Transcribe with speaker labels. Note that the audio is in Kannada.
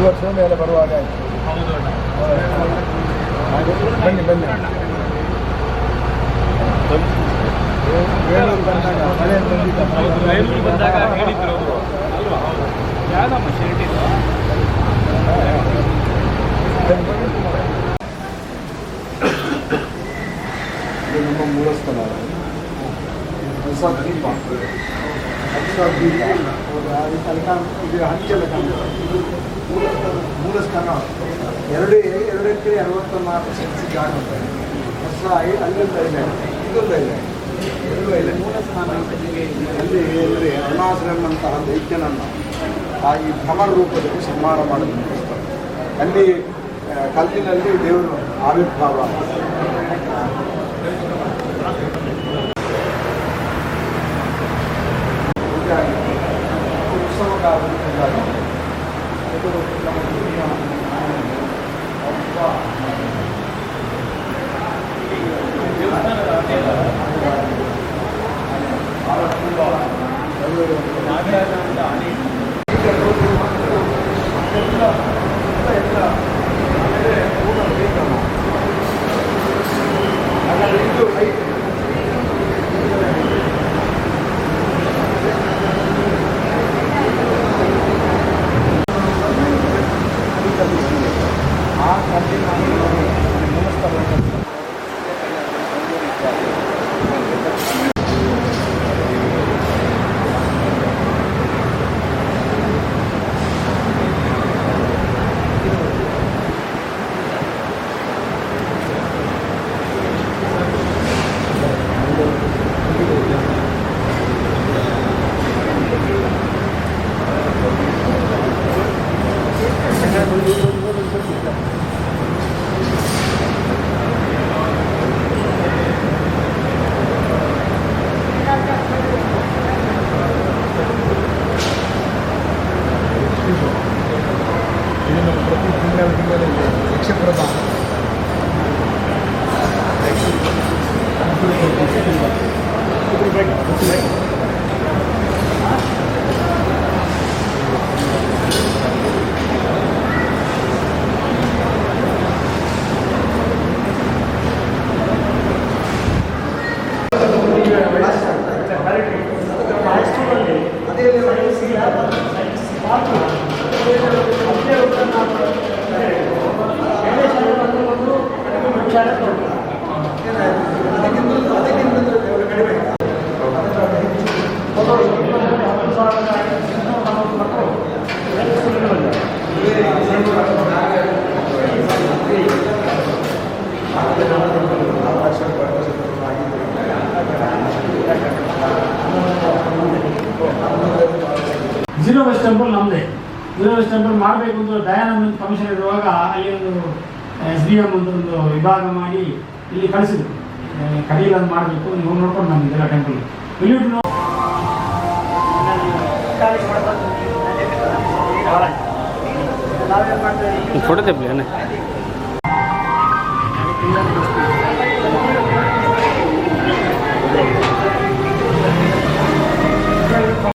Speaker 1: ಒಂದು ವರ್ಷದ ಮೇಲೆ ಬರುವಾಗ ಆಯ್ತು.
Speaker 2: ಹೌದು ಅಣ್ಣ
Speaker 1: ಹಾಗೆ ಬನ್ನಿ ಬನ್ನಿ ನಮ್ಮ ಮೂಲಸ್ಥಳ ಹೊಸ ದ್ವೀಪ ಇದು ಇದು ಮೂಲಸ್ಥಳ ಮೂಲಸ್ಥಾನ. ಎರಡು ಎರಡು ಎಕರೆ ಅರವತ್ತ ನಾಲ್ಕು ಸೆನ್ಸ್ ಜಾಗ ಹೊಸ ಅಲ್ಲೊಂದು ಐಲ್ಯಾಂಡ್ ಇದೊಂದು ಐಲ್ಯಾಂಡ್ ಎರಡು ಐಲ್ಯಾಂಡ್ ಮೂಲಸ್ಥಾನ ಅಲ್ಲಿ ಅಂದರೆ ಅರುಣಾಸುರನ್ನಂತಹ ದೈತ್ಯನನ್ನು ಆ ಈ ಭ್ರಮರ ರೂಪದಲ್ಲಿ ಸಂಹಾರ ಮಾಡಲು ಅಲ್ಲಿ ಕಲ್ಲಿನಲ್ಲಿ ದೇವರು ಆವಿರ್ಭಾವ. ಇದು ನಮ್ಮ
Speaker 3: ಟೆಂಪಲ್ ನಮ್ಮದೇ ಯೂನಿವರ್ಸ್ ಟೆಂಪಲ್ ಮಾಡಬೇಕು ಅಂತ ದಯಾನಂದ ಕಮಿಷನ್ ಇರುವಾಗ ಅಲ್ಲಿ ಒಂದು ಎಸ್ ಡಿ ಎಂ ಅಂತ ಒಂದು ವಿಭಾಗ ಮಾಡಿ ಇಲ್ಲಿ ಕಳಿಸಿದ್ರು. ಕಡೆಯಲ್ಲಿ ಮಾಡಬೇಕು. ನೀವು ನೋಡ್ಕೊಂಡು ನಮ್ಗೆ ಇದೆಲ್ಲ ಟೆಂಪಲ್ ಇಲ್ಲಿ
Speaker 2: ಫೋಟೋ ತೆಪ್ಪಲಿ ಅಣ್ಣ.